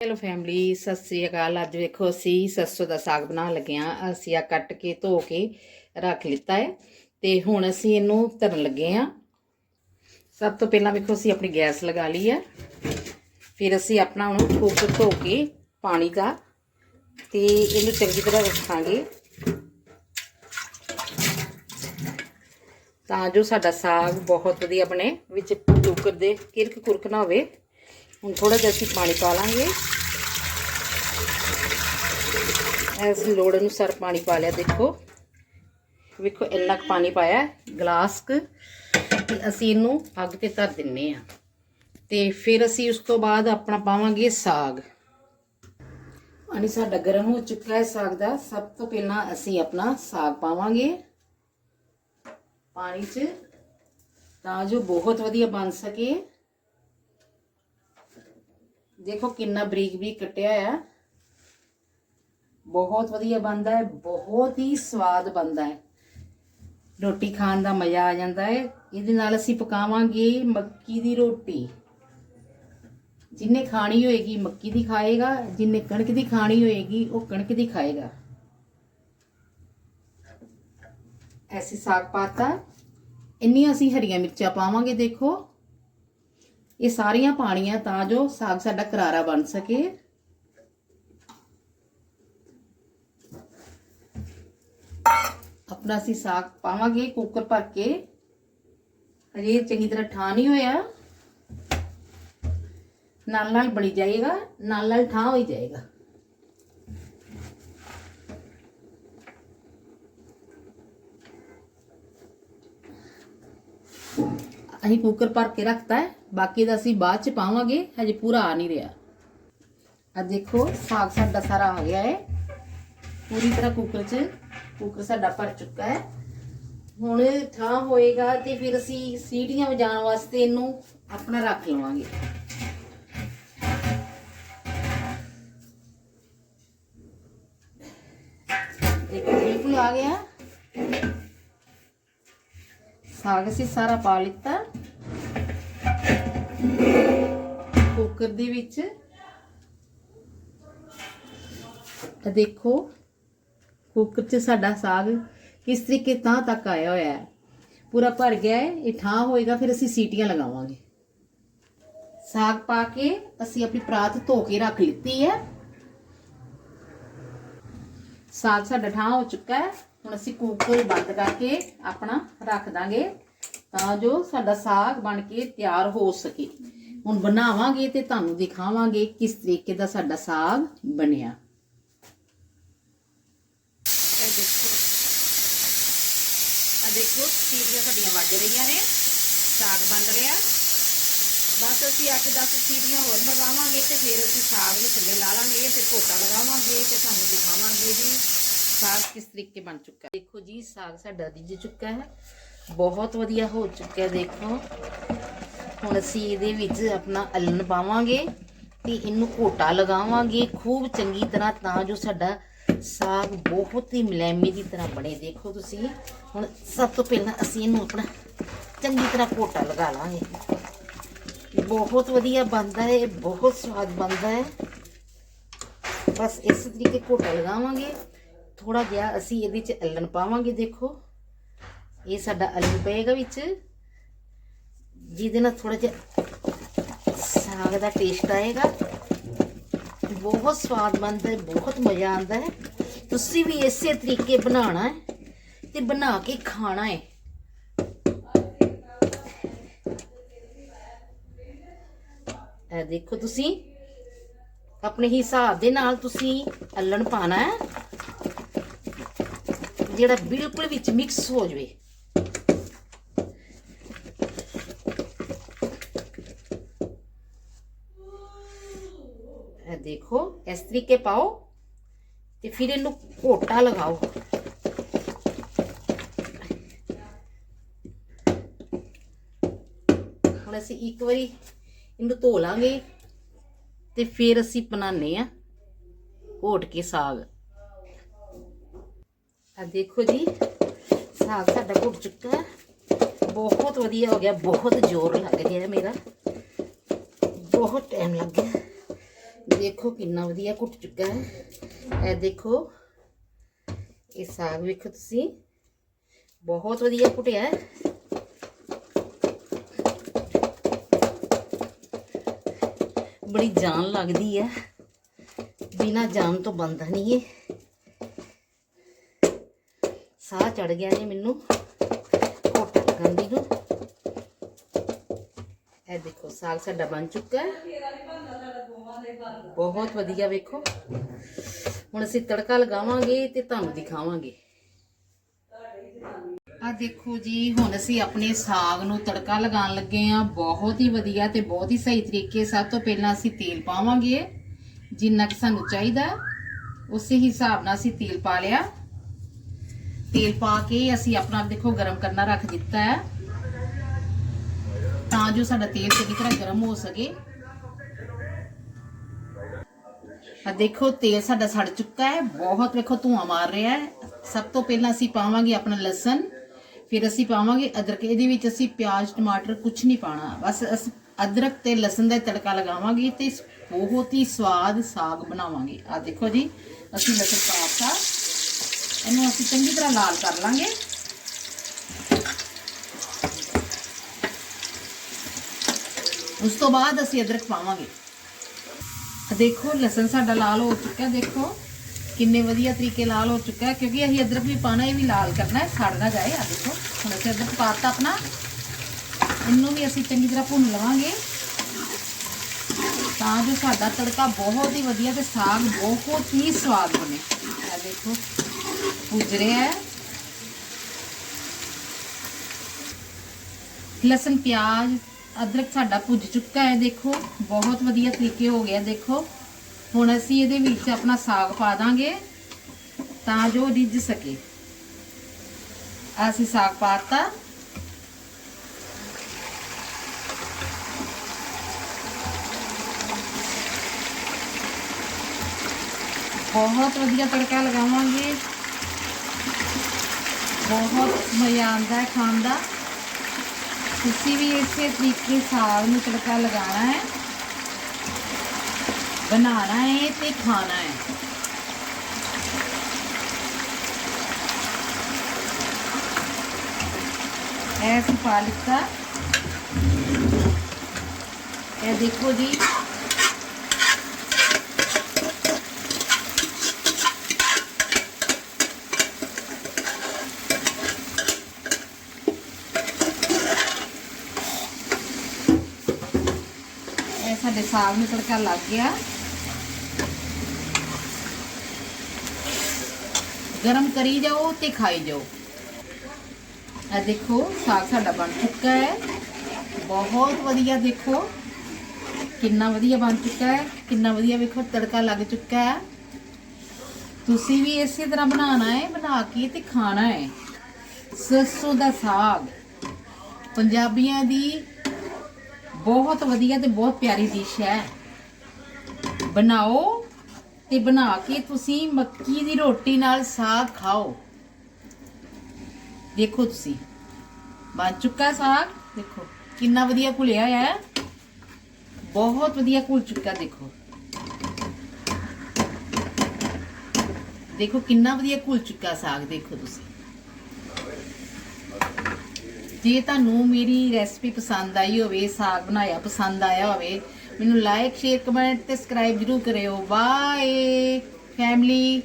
Hello family Sat Sri ਅਕਾਲ। ਅੱਜ ਵੇਖੋ ਅਸੀਂ ਸਰਸੋਂ ਦਾ ਸਾਗ ਬਣਾਉਣ ਲੱਗੇ ਹਾਂ। ਅਸੀਂ ਆ ਕੱਟ ਕੇ ਧੋ ਕੇ ਰੱਖ ਲਿੱਤਾ ਹੈ ਤੇ ਹੁਣ ਅਸੀਂ ਇਹਨੂੰ ਧਰਨ ਲੱਗੇ ਹਾਂ। ਸਭ ਤੋਂ ਪਹਿਲਾਂ ਵੇਖੋ ਅਸੀਂ ਆਪਣੀ ਗੈਸ ਲਗਾ ਲਈ ਹੈ। ਫਿਰ ਅਸੀਂ ਆਪਣਾ ਉਹਨੂੰ ਕੁੱਕਰ ਧੋ ਕੇ ਪਾਣੀ ਦਾ ਤੇ ਇਹਨੂੰ ਚੰਗੀ ਤਰ੍ਹਾਂ ਰੱਖਾਂਗੇ। ਤਾਂ ਜੋ ਸਾਡਾ ਸਾਗ ਬਹੁਤ ਵਧੀਆ ਬਣੇ, ਵਿੱਚ ਕੁੱਕਰ ਦੇ ਕਿਰਕ ਕੁਰਕ ਨਾ ਹੋਵੇ। ਹੁਣ ਥੋੜਾ ਜਿਹਾ ਅਸੀਂ ਪਾਣੀ ਪਾ ਲਾਂਗੇ। ਐਸ ਲੋੜ ਅਨੁਸਾਰ ਪਾਣੀ ਪਾ ਲਿਆ ਦੇਖੋ। ਵੇਖੋ, ਇੰਨਾ ਕੁ ਪਾਣੀ ਪਾਇਆ ਗਲਾਸ ਕ। ਅਸੀਂ ਇਹਨੂੰ ਅੱਗ ਤੇ ਧਰ ਦਿੰਨੇ ਆ। ਤੇ ਫਿਰ ਅਸੀਂ ਉਸ ਤੋਂ ਬਾਅਦ ਆਪਣਾ ਪਾਵਾਂਗੇ ਸਾਗ। ਪਾਣੀ ਸਾਡਾ ਗਰਮ ਹੋ ਚੁੱਕਾ ਹੈ ਸਾਗ ਦਾ। ਸਭ ਤੋਂ ਪਹਿਲਾਂ ਅਸੀਂ ਆਪਣਾ ਸਾਗ ਪਾਵਾਂਗੇ। ਪਾਣੀ 'ਚ ਤਾਂ ਜੋ ਬਹੁਤ ਵਧੀਆ ਬਣ ਸਕੇ। ਦੇਖੋ ਕਿੰਨਾ ਬਰੀਕ ਬਰੀਕ ਕੱਟਿਆ ਆ। ਬਹੁਤ ਵਧੀਆ ਬਣਦਾ ਹੈ, ਬਹੁਤ ਹੀ ਸਵਾਦ ਬਣਦਾ ਹੈ। ਰੋਟੀ ਖਾਣ ਦਾ ਮਜ਼ਾ ਆ ਜਾਂਦਾ ਹੈ। ਇਹਦੇ ਨਾਲ ਅਸੀਂ ਪਕਾਵਾਂਗੇ ਮੱਕੀ ਦੀ ਰੋਟੀ। ਜਿੰਨੇ ਖਾਣੀ ਹੋਏਗੀ ਮੱਕੀ ਦੀ ਖਾਏਗਾ, ਜਿੰਨੇ ਕਣਕ ਦੀ ਖਾਣੀ ਹੋਏਗੀ ਉਹ ਕਣਕ ਦੀ ਖਾਏਗਾ। ਐਸੀ ਸਾਗ ਪਾਤਾ। ਇੰਨੀਆਂ ਅਸੀਂ ਹਰੀਆਂ ਮਿਰਚਾਂ ਪਾਵਾਂਗੇ, ਦੇਖੋ। ਇਹ ਸਾਰੀਆਂ ਪਾਣੀਆਂ ਤਾਂ ਜੋ ਸਾਗ ਸਾਡਾ ਕਰਾਰਾ ਬਣ ਸਕੇ। ਆਪਣਾ ਅਸੀਂ ਸਾਗ ਪਾਵਾਂਗੇ, ਕੁੱਕਰ ਭਰ ਕੇ। ਹਜੇ ਚੰਗੀ ਤਰ੍ਹਾਂ ਠਾ ਨਹੀਂ ਹੋਇਆ। ਨਾਲ ਨਾਲ ਬਣੀ ਜਾਏਗਾ, ਨਾਲ ਨਾਲ ਠਾ ਹੋਈ ਜਾਏਗਾ। ਅਸੀਂ ਕੁੱਕਰ ਭਰ ਕੇ ਰੱਖਤਾ ਹੈ। ਬਾਕੀ ਦਾ ਅਸੀਂ ਬਾਅਦ ਚ ਪਾਵਾਂਗੇ, ਹਜੇ ਪੂਰਾ ਆ ਨਹੀਂ ਰਿਹਾ। ਆ ਦੇਖੋ, ਸਾਗ ਸਾਡਾ ਸਾਰਾ ਆ ਗਿਆ ਹੈ। ਪੂਰੀ ਤਰ੍ਹਾਂ ਕੁੱਕਰ 'ਚ ਕੁੱਕਰ ਸਾਡਾ ਭਰ ਚੁੱਕਾ ਹੈ। ਹੁਣ ਥਾਂ ਹੋਏਗਾ ਤੇ ਫਿਰ ਅਸੀਂ ਸੀਟੀਆਂ ਵਜਾਉਣ ਵਾਸਤੇ ਇਹਨੂੰ ਆਪਣਾ ਰੱਖ ਲਵਾਂਗੇ। ਦੇਖੋ, ਬਿਲਕੁਲ ਆ ਗਿਆ। ਸਾਗ ਅਸੀਂ ਸਾਰਾ ਪਾ ਲਿੱਤਾ। ਕੁੱਕਰ ਦੇ ਵਿੱਚ। ਆ ਦੇਖੋ, ਕੁੱਕਰ 'ਚ ਸਾਡਾ ਸਾਗ ਕਿਸ ਤਰੀਕੇ ਤਾਂ ਤੱਕ ਆਇਆ ਹੋਇਆ ਹੈ। ਪੂਰਾ ਭਰ ਗਿਆ ਹੈ, ਇਹ ਠਾਂ ਹੋਏਗਾ, ਫਿਰ ਅਸੀਂ ਸੀਟੀਆਂ ਲਗਾਵਾਂਗੇ। ਸਾਗ ਪਾ ਕੇ ਅਸੀਂ ਆਪਣੀ ਪਰਾਤ ਧੋ ਕੇ ਰੱਖ ਲਿੱਤੀ ਹੈ। ਸਾਗ ਸਾਡਾ ਠਾਂ ਹੋ ਚੁੱਕਾ ਹੈ। ਹੁਣ ਅਸੀਂ ਕੁੱਕਰ ਬੰਦ ਕਰਕੇ ਆਪਣਾ ਰੱਖ ਦਾਂਗੇ। ਤਾਂ ਜੋ ਸਾਡਾ ਸਾਗ ਬਣ ਕੇ ਤਿਆਰ ਹੋ ਸਕੇ। ਹੁਣ ਬਣਾਵਾਂਗੇ ਤੇ ਤੁਹਾਨੂੰ ਦਿਖਾਵਾਂਗੇ ਕਿਸ ਤਰੀਕੇ ਦਾ ਸਾਡਾ ਸਾਗ ਬਣਿਆ। ਆ ਦੇਖੋ। ਸੀਟੀਆਂ ਸਾਡੀਆਂ ਵੱਜ ਰਹੀਆਂ ਨੇ। ਸਾਗ ਬਣ ਰਿਹਾ। ਬਸ ਅਸੀਂ 8-10 ਸੀਟੀਆਂ ਹੋਰ ਮਰਵਾਵਾਂਗੇ ਤੇ ਫਿਰ ਅਸੀਂ ਸਾਗ ਨੂੰ ਥੱਲੇ ਲਾ ਲਾਂਗੇ ਤੇ ਘੋਟਾ ਲਗਾਵਾਂਗੇ ਤੇ ਤੁਹਾਨੂੰ ਦਿਖਾਵਾਂਗੇ ਜੀ ਸਾਗ ਕਿਸ ਤਰੀਕੇ ਬਣ ਚੁੱਕਾ ਦੇਖੋ ਜੀ, ਸਾਗ ਸਾਡਾ ਰਿੱਝ ਚੁੱਕਾ ਹੈ। ਬਹੁਤ ਵਧੀਆ ਹੋ ਚੁੱਕਿਆ ਦੇਖੋ। ਹੁਣ ਅਸੀਂ ਇਹਦੇ ਵਿੱਚ ਆਪਣਾ ਅਲਨ ਪਾਵਾਂਗੇ ਤੇ ਇਹਨੂੰ ਘੋਟਾ ਲਗਾਵਾਂਗੇ ਖੂਬ ਚੰਗੀ ਤਰ੍ਹਾਂ ਤਾਂ ਜੋ ਸਾਡਾ ਸਾਗ ਬਹੁਤ ਹੀ ਮਲੈਮੀ ਦੀ ਤਰ੍ਹਾਂ ਬਣੇ। ਦੇਖੋ ਤੁਸੀਂ, ਹੁਣ ਸਭ ਤੋਂ ਪਹਿਲਾਂ ਅਸੀਂ ਇਹਨੂੰ ਆਪਣਾ ਚੰਗੀ ਤਰ੍ਹਾਂ ਘੋਟਾ ਲਗਾ ਲਾਂਗੇ। ਬਹੁਤ ਵਧੀਆ ਬਣਦਾ ਹੈ, ਇਹ ਬਹੁਤ ਸਵਾਦ ਬਣਦਾ ਹੈ। ਬਸ ਇਸ ਤਰੀਕੇ ਘੋਟਾ ਲਗਾਵਾਂਗੇ। ਥੋੜਾ ਜਿਹਾ ਅਸੀਂ ਇਹਦੇ ਵਿੱਚ ਅਲਨ ਪਾਵਾਂਗੇ, ਦੇਖੋ। ਇਹ ਸਾਡਾ ਆਲੂ ਪਏਗਾ ਵਿੱਚ। ਜਿਹਦੇ ਨਾਲ ਥੋੜਾ ਜਿਹਾ ਸਾਗ ਦਾ ਟੇਸਟ ਆਏਗਾ। ਬਹੁਤ ਸਵਾਦ ਬਣਦਾ ਹੈ, ਬਹੁਤ ਮਜ਼ਾ ਆਉਂਦਾ ਹੈ। ਤੁਸੀਂ ਵੀ ਇਸੇ ਤਰੀਕੇ ਬਣਾਉਣਾ ਹੈ ਤੇ ਬਣਾ ਕੇ ਖਾਣਾ ਹੈ। ਇਹ ਦੇਖੋ ਤੁਸੀਂ, ਆਪਣੇ ਹਿਸਾਬ ਦੇ ਨਾਲ ਤੁਸੀਂ ਅਲਣ ਪਾਣਾ ਹੈ। ਜਿਹੜਾ ਬਿਲਕੁਲ ਵਿੱਚ ਮਿਕਸ ਹੋ ਜਵੇ ਇਹ ਦੇਖੋ ਇਸ ਤਰੀਕੇ ਪਾਓ ਤੇ ਫਿਰ ਇਹਨੂੰ ਘੋਟਾ ਲਗਾਓ। ਹੁਣ ਅਸੀਂ ਇੱਕ ਵਾਰੀ ਇਹਨੂੰ ਧੋ ਲਾਂਗੇ ਤੇ ਫਿਰ ਅਸੀਂ ਬਣਾਉਂਦੇ ਆ ਘੋਟ ਕੇ ਸਾਗ। ਆ ਦੇਖੋ ਜੀ, ਸਾਗ ਸਾਡਾ ਘੁੱਟ ਚੁੱਕਾ ਬਹੁਤ ਵਧੀਆ ਹੋ ਗਿਆ, ਬਹੁਤ ਜ਼ੋਰ ਲੱਗ ਰਿਹਾ ਮੇਰਾ। ਬਹੁਤ ਟਾਈਮ ਲੱਗ ਗਿਆ। ਦੇਖੋ ਕਿੰਨਾ ਵਧੀਆ ਘੁੱਟ ਚੁੱਕਾ ਹੈ। ਇਹ ਦੇਖੋ, ਇਹ ਸਾਗ ਵੇਖੋ ਤੁਸੀਂ। ਬਹੁਤ ਵਧੀਆ ਘੁੱਟਿਆ ਹੈ। ਬੜੀ ਜਾਨ ਲੱਗਦੀ ਹੈ। ਬਿਨਾ ਜਾਨ ਤੋਂ ਬੰਦਾ ਨਹੀਂ ਇਹ। ਸਾਹ ਚੜ ਗਿਆ ਜੀ ਮੈਨੂੰ ਘੁੱਟ ਲੱਗਣ ਨੂੰ ਇਹ ਦੇਖੋ, ਸਾਗ ਸਾਡਾ ਬਣ ਚੁੱਕਾ ਹੈ। ਬਹੁਤ ਵਧੀਆ ਵੇਖੋ। ਹੁਣ ਅਸੀਂ ਤੜਕਾ ਲਗਾਵਾਂਗੇ ਤੇ ਤੁਹਾਨੂੰ ਦਿਖਾਵਾਂਗੇ। ਆ ਦੇਖੋ ਜੀ, ਹੁਣ ਅਸੀਂ ਆਪਣੇ ਸਾਗ ਨੂੰ ਤੜਕਾ ਲਗਾਉਣ ਲੱਗੇ ਆ ਬਹੁਤ ਹੀ ਵਧੀਆ ਤੇ ਬਹੁਤ ਹੀ ਸਹੀ ਤਰੀਕੇ ਸਭ ਤੋਂ ਪਹਿਲਾਂ ਅਸੀਂ ਤੇਲ ਪਾਵਾਂਗੇ। ਜਿੰਨਾ ਕਿ ਸਾਨੂੰ ਚਾਹੀਦਾ, ਉਸੇ ਹਿਸਾਬ ਨਾਲ ਅਸੀਂ ਤੇਲ ਪਾ ਲਿਆ। ਤੇਲ ਪਾ ਕੇ ਅਸੀਂ ਆਪਣਾ ਦੇਖੋ, ਗਰਮ ਕਰਨਾ ਰੱਖ ਦਿੱਤਾ ਹੈ। ਤਾਂ ਜੋ ਸਾਡਾ ਤੇਲ ਚੰਗੀ ਤਰ੍ਹਾਂ ਗਰਮ ਹੋ ਸਕੇ। ਆ ਦੇਖੋ, ਤੇਲ ਸਾਡਾ ਸੜ ਚੁੱਕਾ ਹੈ। ਬਹੁਤ ਵੇਖੋ, ਧੂਆਂ ਮਾਰ ਰਿਹਾ ਹੈ। ਸਭ ਤੋਂ ਪਹਿਲਾਂ ਅਸੀਂ ਪਾਵਾਂਗੇ ਆਪਣਾ ਲਸਣ। ਫਿਰ ਅਸੀਂ ਪਾਵਾਂਗੇ ਅਦਰਕ। ਇਹਦੇ ਵਿੱਚ ਅਸੀਂ ਪਿਆਜ਼, ਟਮਾਟਰ ਕੁਝ ਨਹੀਂ ਪਾਣਾ। ਬਸ ਅਸੀਂ, ਅਦਰਕ ਤੇ ਲਸਣ ਦਾ ਤੜਕਾ ਲਗਾਵਾਂਗੇ ਤੇ ਬਹੁਤ ਹੀ ਸਵਾਦ ਸਾਗ ਬਣਾਵਾਂਗੇ। ਆ ਦੇਖੋ ਜੀ, ਅਸੀਂ ਲਸਣ ਪਾਤਾ ਇਹਨੂੰ ਅਸੀਂ ਚੰਗੀ ਤਰ੍ਹਾਂ ਲਾਲ ਕਰ ਲਾਂਗੇ। ਉਸ ਤੋਂ ਬਾਅਦ ਅਸੀਂ ਅਦਰਕ ਪਾਵਾਂਗੇ। ਦੇਖੋ, ਲਸਣ ਸਾਡਾ ਲਾਲ ਹੋ ਚੁੱਕਾ ਦੇਖੋ। ਕਿੰਨੇ ਵਧੀਆ ਤਰੀਕੇ ਲਾਲ ਹੋ ਚੁੱਕਾ ਕਿਉਂਕਿ ਅਸੀਂ ਅਦਰਕ ਵੀ ਪਾਣਾ ਇਹ ਵੀ ਲਾਲ ਕਰਨਾ ਹੈ, ਸੜ ਨਾ ਜਾਏ। ਆ ਦੇਖੋ, ਹੁਣ ਅਸੀਂ ਅਦਰਕ ਪਾਤਾ ਆਪਣਾ। ਇਹਨੂੰ ਵੀ ਅਸੀਂ ਚੰਗੀ ਤਰ੍ਹਾਂ ਭੁੰਨ ਲਵਾਂਗੇ। ਤਾਂ ਜੋ ਸਾਡਾ ਤੜਕਾ ਬਹੁਤ ਹੀ ਵਧੀਆ ਤੇ ਸਾਗ ਬਹੁਤ ਹੀ ਸਵਾਦ ਬਣੇ। ਆ ਦੇਖੋ ਭੁੱਜ ਰਿਹਾ ਹੈ। ਲਸਣ, ਪਿਆਜ਼ ਅਦਰਕ ਸਾਡਾ ਭੁੱਜ ਚੁੱਕਾ ਹੈ, ਦੇਖੋ। ਬਹੁਤ ਵਧੀਆ ਤਰੀਕੇ ਹੋ ਗਿਆ ਦੇਖੋ। ਹੁਣ ਅਸੀਂ ਇਹਦੇ ਵਿੱਚ ਆਪਣਾ ਸਾਗ ਪਾ ਦਾਂਗੇ, ਤਾਂ ਜੋ ਰਿੱਝ ਸਕੇ। ਅਸੀਂ ਸਾਗ ਪਾਤਾ। ਬਹੁਤ ਵਧੀਆ ਤੜਕਾ ਲਗਾਵਾਂਗੇ। ਬਹੁਤ ਮਜ਼ਾ ਆਉਂਦਾ ਹੈ ਖਾਣ ਦਾ। ਤੁਸੀਂ ਵੀ ਇਸੇ ਤਰੀਕੇ ਸਾਗ ਨੂੰ ਤੜਕਾ ਲਗਾਉਣਾ ਹੈ ਬਣਾਉਣਾ ਹੈ ਤੇ ਖਾਣਾ ਹੈ ਇਹ ਅਸੀਂ ਪਾ ਲਿੱਤਾ ਇਹ ਦੇਖੋ ਸਾਡੇ ਸਾਗ ਨੂੰ ਤੜਕਾ ਲੱਗ ਗਿਆ। ਗਰਮ ਕਰੀ ਜਾਓ ਤੇ ਖਾਈ ਜਾਓ। ਇਹ ਦੇਖੋ, ਸਾਗ ਸਾਡਾ ਬਣ ਚੁੱਕਾ ਹੈ। ਬਹੁਤ ਵਧੀਆ ਦੇਖੋ। ਕਿੰਨਾ ਵਧੀਆ ਬਣ ਚੁੱਕਾ ਹੈ, ਕਿੰਨਾ ਵਧੀਆ ਵੇਖੋ, ਤੜਕਾ ਲੱਗ ਚੁੱਕਾ ਹੈ। ਤੁਸੀਂ ਵੀ ਇਸੇ ਤਰ੍ਹਾਂ ਬਣਾਉਣਾ ਹੈ, ਬਣਾ ਕੇ ਤੇ ਖਾਣਾ ਹੈ। ਸਰਸੋਂ ਦਾ ਸਾਗ। ਪੰਜਾਬੀਆਂ ਦੀ ਬਹੁਤ ਵਧੀਆ ਤੇ ਬਹੁਤ ਪਿਆਰੀ ਡਿਸ਼ ਹੈ। ਬਣਾਓ ਤੇ ਬਣਾ ਕੇ ਤੁਸੀਂ ਮੱਕੀ ਦੀ ਰੋਟੀ ਨਾਲ ਸਾਗ ਖਾਓ। ਦੇਖੋ ਤੁਸੀਂ, ਬਣ ਚੁੱਕਾ ਸਾਗ। ਦੇਖੋ, ਕਿੰਨਾ ਵਧੀਆ ਘੁਲਿਆ ਹੋਇਆ ਹੈ। ਬਹੁਤ ਵਧੀਆ ਘੁਲ ਚੁੱਕਾ, ਦੇਖੋ। ਦੇਖੋ ਕਿੰਨਾ ਵਧੀਆ ਘੁਲ ਚੁੱਕਾ ਸਾਗ, ਦੇਖੋ ਤੁਸੀਂ। ਜੇ ਤੁਹਾਨੂੰ ਮੇਰੀ ਰੈਸਪੀ ਪਸੰਦ ਆਈ ਹੋਵੇ, ਸਾਗ ਬਣਾਇਆ ਪਸੰਦ ਆਇਆ ਹੋਵੇ, ਮੈਨੂੰ ਲਾਈਕ ਸ਼ੇਅਰ ਕਮੈਂਟ ਤੇ ਸਬਸਕ੍ਰਾਈਬ ਜਰੂਰ ਕਰਿਓ। Bye family